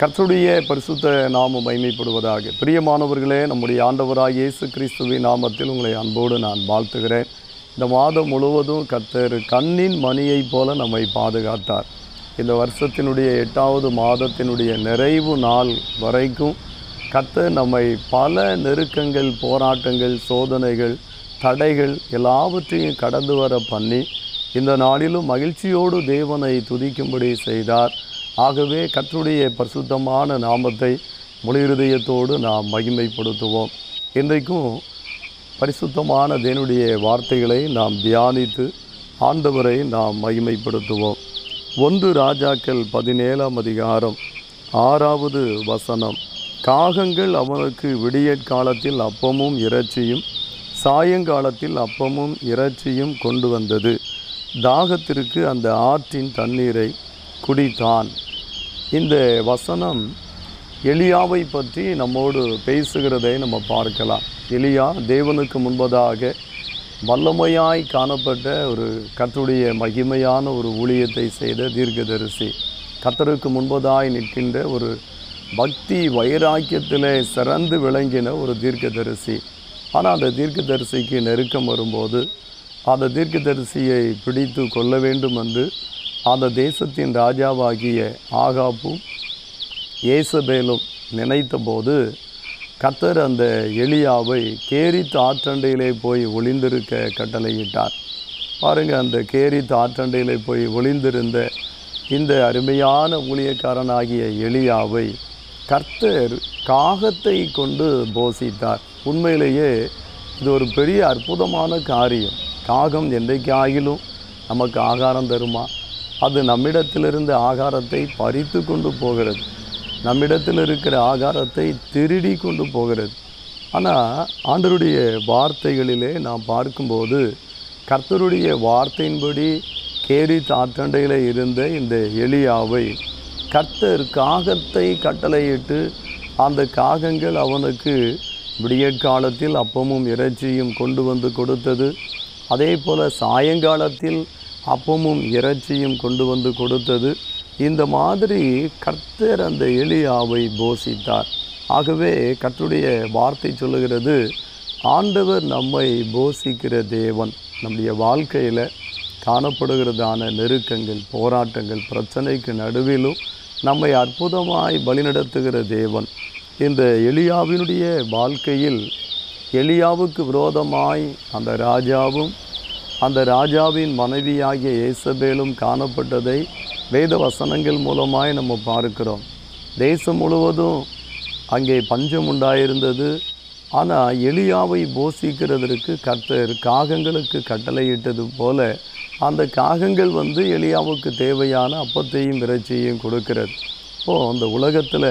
கர்த்தருடைய பரிசுத்த நாம மகிமைப்படுவதாக. பிரியமானவர்களே நம்முடைய ஆண்டவராக இயேசு கிறிஸ்துவின் நாமத்தில் உங்களை அன்போடு நான் வாழ்த்துகிறேன். இந்த மாதம் முழுவதும் கர்த்தர் கண்ணின் மணியைப் போல நம்மை பாதுகாத்தார். இந்த வருஷத்தினுடைய எட்டாவது மாதத்தினுடைய நிறைவு நாள் வரைக்கும் கர்த்தர் நம்மை பல நெருக்கங்கள் போராட்டங்கள் சோதனைகள் தடைகள் எல்லாவற்றையும் கடந்து வர பண்ணி இந்த நாளிலும் மகிழ்ச்சியோடு தேவனை துதிக்கும்படி செய்தார். ஆகவே கற்றுடைய பரிசுத்தமான நாமத்தை முழு இருதயத்தோடு நாம் மகிமைப்படுத்துவோம். இன்றைக்கும் பரிசுத்தமான தேனுடைய வார்த்தைகளை நாம் தியானித்து ஆண்டவரை நாம் மகிமைப்படுத்துவோம். ஒன்று ராஜாக்கள் பதினேழாம் அதிகாரம் ஆறாவது வசனம். காகங்கள் அவனுக்கு விடியற் காலத்தில் அப்பமும் இறைச்சியும் சாயங்காலத்தில் அப்பமும் இறைச்சியும் கொண்டு வந்தது. தாகத்திற்கு அந்த ஆற்றின் தண்ணீரை குடித்தான். இந்த வசனம் எலியாவை பற்றி நம்மோடு பேசுகிறதை நம்ம பார்க்கலாம். எலியா தேவனுக்கு முன்பதாக வல்லமையாய் காணப்பட்ட ஒரு கத்துடைய மகிமையான ஒரு ஊழியத்தை செய்த தீர்க்கதரிசி. கத்தருக்கு முன்பதாய் நிற்கின்ற ஒரு பக்தி வைராக்கியத்தில் சிறந்து விளங்கின ஒரு தீர்க்கதரிசி. ஆனால் அந்த தீர்க்கதரிசிக்கு நெருக்கம் வரும்போது அந்த தீர்க்கதரிசியை பிடித்து கொள்ள வேண்டும் என்று அந்த தேசத்தின் ராஜாவாகிய ஆகாப்பும் ஏசபேலும் நினைத்தபோது கத்தர் அந்த எலியாவை கேரித் ஆற்றண்டையிலே போய் ஒளிந்திருக்க கட்டளையிட்டார். பாருங்கள் அந்த கேரித் ஆற்றண்டையிலே போய் ஒளிந்திருந்த இந்த அருமையான ஊழியக்காரனாகிய எலியாவை கர்த்தர் காகத்தை கொண்டு போசித்தார் உண்மையிலேயே இது ஒரு பெரிய அற்புதமான காரியம். காகம் என்றைக்கு ஆகிலும் நமக்கு ஆகாரம் தருமா? அது நம்மிடத்திலிருந்து ஆகாரத்தை பறித்து கொண்டு போகிறது. நம்மிடத்தில் இருக்கிற ஆகாரத்தை திருடி கொண்டு போகிறது. ஆனால் ஆண்டருடைய வார்த்தைகளிலே நாம் பார்க்கும்போது கர்த்தருடைய வார்த்தையின்படி கேரி தாற்றண்டையில் இருந்த இந்த எளியாவை கர்த்தர் காகத்தை கட்டளையிட்டு அந்த காகங்கள் அவனுக்கு விடியற்காலத்தில் அப்பமும் இறைச்சியும் கொண்டு வந்து கொடுத்தது. அதே போல் சாயங்காலத்தில் அப்பமும் இறைச்சியும் கொண்டு வந்து கொடுத்தது. இந்த மாதிரி கர்த்தர் அந்த எலியாவை போஷித்தார். ஆகவே கர்த்தருடைய வார்த்தை சொல்லுகிறது ஆண்டவர் நம்மை போஷிக்கிற தேவன். நம்முடைய வாழ்க்கையில் காணப்படுகிறதான நெருக்கங்கள் போராட்டங்கள் பிரச்சனைக்கு நடுவிலும் நம்மை அற்புதமாய் வழிநடத்துகிற தேவன். இந்த எளியாவினுடைய வாழ்க்கையில் எளியாவுக்கு விரோதமாய் அந்த ராஜாவும் அந்த ராஜாவின் மனைவியாகிய இயேசபேலும் காணப்பட்டதை வேத வசனங்கள் மூலமாய் நம்ம பார்க்கிறோம். தேசம் முழுவதும் அங்கே பஞ்சம் உண்டாயிருந்தது ஆனால் எளியாவை போஷிக்கிறதற்கு கர்த்தர் காகங்களுக்கு கட்டளையிட்டது போல அந்த காகங்கள் வந்து எளியாவுக்கு தேவையான அப்பத்தையும் இறைச்சியையும் கொடுக்கிறது. இப்போது அந்த உலகத்தில்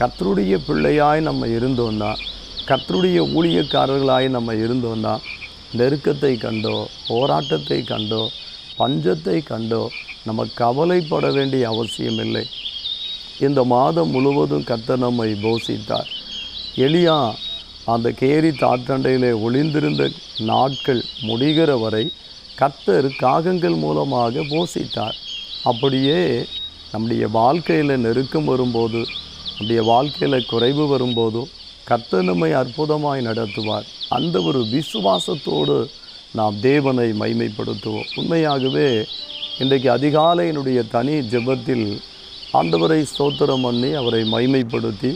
கர்த்தருடைய பிள்ளையாய் நம்ம இருந்தோன்னா கர்த்தருடைய ஊழியக்காரர்களாய் நம்ம இருந்தோன்னா நெருக்கத்தை கண்டோ போராட்டத்தை கண்டோ பஞ்சத்தை கண்டோ நம்ம கவலைப்பட வேண்டிய அவசியம் இல்லை இந்த மாதம் முழுவதும் கர்த்தர் நம்மை போஷித்தார். எளியா அந்த கேரி தாற்றண்டையிலே ஒளிந்திருந்த நாட்கள் முடிகிற வரை கர்த்தர் காகங்கள் மூலமாக போஷித்தார். அப்படியே நம்முடைய வாழ்க்கையில் நெருக்கம் வரும்போது நம்முடைய வாழ்க்கையில் குறைவு வரும்போதும் கர்த்தர் நம்மை அற்புதமாய் நடத்துவார். அந்த ஒரு விசுவாசத்தோடு நாம் தேவனை மைமைப்படுத்துவோம் உண்மையாகவே இன்றைக்கு அதிகாலையினுடைய தனி ஜெபத்தில் ஆண்டவரை ஸ்தோத்திரம் பண்ணி அவரை மைமைப்படுத்தி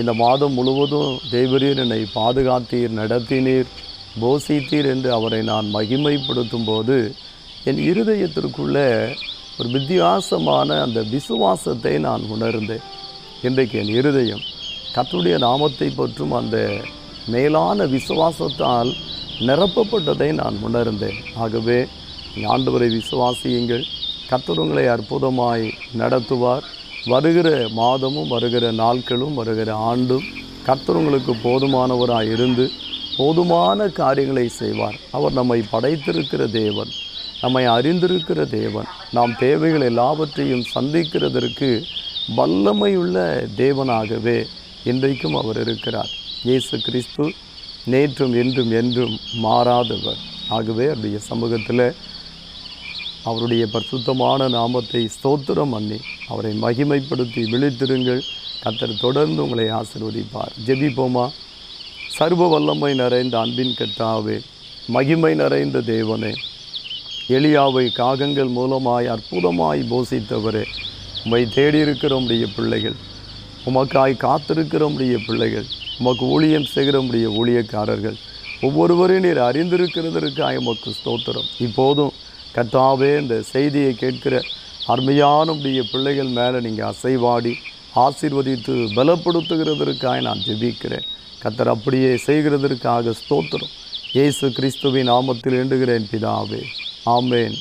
இந்த மாதம் முழுவதும் தேவரீர் என்னை பாதுகாத்தீர் நடத்தினீர் போசித்தீர் என்று அவரை நான் மகிமைப்படுத்தும் போது என் இருதயத்திற்குள்ளே ஒரு வித்தியாசமான அந்த விசுவாசத்தை நான் உணர்ந்தேன். இன்றைக்கு என் இருதயம் கத்துடைய நாமத்தை பற்றும் அந்த மேலான விசுவாசத்தால் நிரப்பப்பட்டதை நான் உணர்ந்தேன். ஆகவே ஆண்டவரை விசுவாசியுங்கள். கத்தருங்களை அற்புதமாய் நடத்துவார். வருகிற மாதமும் வருகிற நாட்களும் வருகிற ஆண்டும் கத்தருங்களுக்கு போதுமானவராக இருந்து போதுமான காரியங்களை செய்வார். அவர் நம்மை படைத்திருக்கிற தேவன் நம்மை அறிந்திருக்கிற தேவன் நாம் தேவைகள் எல்லாவற்றையும் சந்திக்கிறதற்கு வல்லமையுள்ள தேவனாகவே இன்றைக்கும் அவர் இருக்கிறார். இயேசு கிறிஸ்து நேற்றும் என்றும் என்றும் மாறாதவர். ஆகவே அவருடைய சமூகத்தில் அவருடைய பரிசுத்தமான நாமத்தை ஸ்தோத்திரம் பண்ணி அவரை மகிமைப்படுத்தி விழித்திருங்கள். கத்தர் தொடர்ந்து உங்களை ஆசிர்வதிப்பார். ஜெபிப்போமா? சர்வ வல்லமை நிறைந்த அன்பின் கெட்டாவே மகிமை நிறைந்த தேவனே எளியாவை காகங்கள் மூலமாய் அற்புதமாய் போஷித்தவரே உம்மை தேடியிருக்கிற உடைய பிள்ளைகள் உமக்காய் காத்திருக்கிற உடைய பிள்ளைகள். உமக்கு ஊழியம் செய்கிற ஊழியக்காரர்கள். ஒவ்வொருவரையும் நீர் அறிந்திருக்கிறதற்காக உமக்கு ஸ்தோத்திரம். இப்போதும் கத்தாவே இந்த செய்தியை கேட்கிற அருமையான உடைய பிள்ளைகள் மேலே நீங்கள் அசைவாடி ஆசீர்வதித்து பலப்படுத்துகிறதற்காக நான் ஜெபிக்கிறேன். கத்தர் அப்படியே செய்கிறதற்காக ஸ்தோத்திரம். இயேசு கிறிஸ்துவின் நாமத்தில் எண்டுகிறேன் பிதாவே. ஆமேன்.